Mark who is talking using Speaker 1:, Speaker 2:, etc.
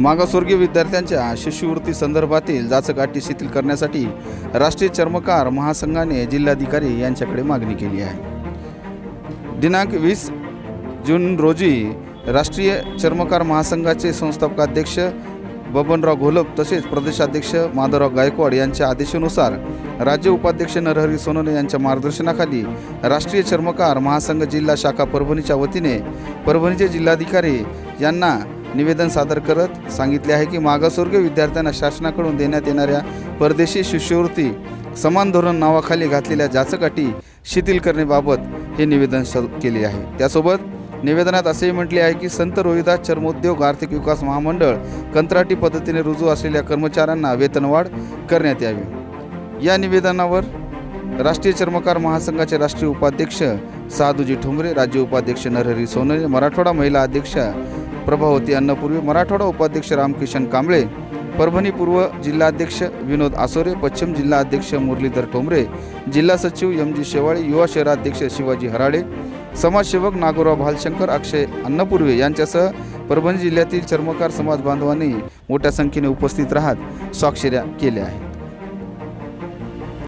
Speaker 1: मागासवर्गीय विद्यार्थ्यांच्या शिष्यवृत्ती संदर्भातील जाचक शिथिल करण्यासाठी राष्ट्रीय चर्मकार महासंघाने जिल्हाधिकारी यांच्याकडे मागणी केली आहे. दिनांक वीस जून रोजी राष्ट्रीय चर्मकार महासंघाचे संस्थापकाध्यक्ष बबनराव घोलप तसेच प्रदेशाध्यक्ष माधवराव गायकवाड यांच्या आदेशानुसार राज्य उपाध्यक्ष नरहरी सोनोने यांच्या मार्गदर्शनाखाली राष्ट्रीय चर्मकार महासंघ जिल्हा शाखा परभणीच्या वतीने परभणीचे जिल्हाधिकारी यांना निवेदन सादर करत सांगितले आहे की मागासवर्गीय विद्यार्थ्यांना शासनाकडून देण्यात येणाऱ्या परदेशी शिष्यवृत्ती समान धोरण नावाखाली घातलेल्या जाचकाठी शिथिल करण्याबाबत हे निवेदन केले आहे. त्यासोबत निवेदनात असेही म्हटले आहे की संत रोहिदास चर्मोद्योग आर्थिक विकास महामंडळ कंत्राटी पद्धतीने रुजू असलेल्या कर्मचाऱ्यांना वेतनवाढ करण्यात यावी. या निवेदनावर राष्ट्रीय चर्मकार महासंघाचे राष्ट्रीय उपाध्यक्ष साधुजी ठुमरे राज्य उपाध्यक्ष नरहरी सोनरे मराठवाडा महिला अध्यक्षा प्रभावती अन्नपूर्वी मराठवाडा उपाध्यक्ष रामकिशन कांबळे परभणी पूर्व जिल्हाध्यक्ष विनोद आसोरे पश्चिम जिल्हा अध्यक्ष मुरलीधर ठोंबरे जिल्हा सचिव एम जी शेवाळे युवा शहराध्यक्ष शिवाजी हराळे समाजसेवक नागोराव भालशंकर अक्षय अन्नपूर्वे यांच्यासह परभणी जिल्ह्यातील चर्मकार समाज बांधवांनी मोठ्या संख्येने उपस्थित राहत स्वाक्षऱ्या केल्या आहेत.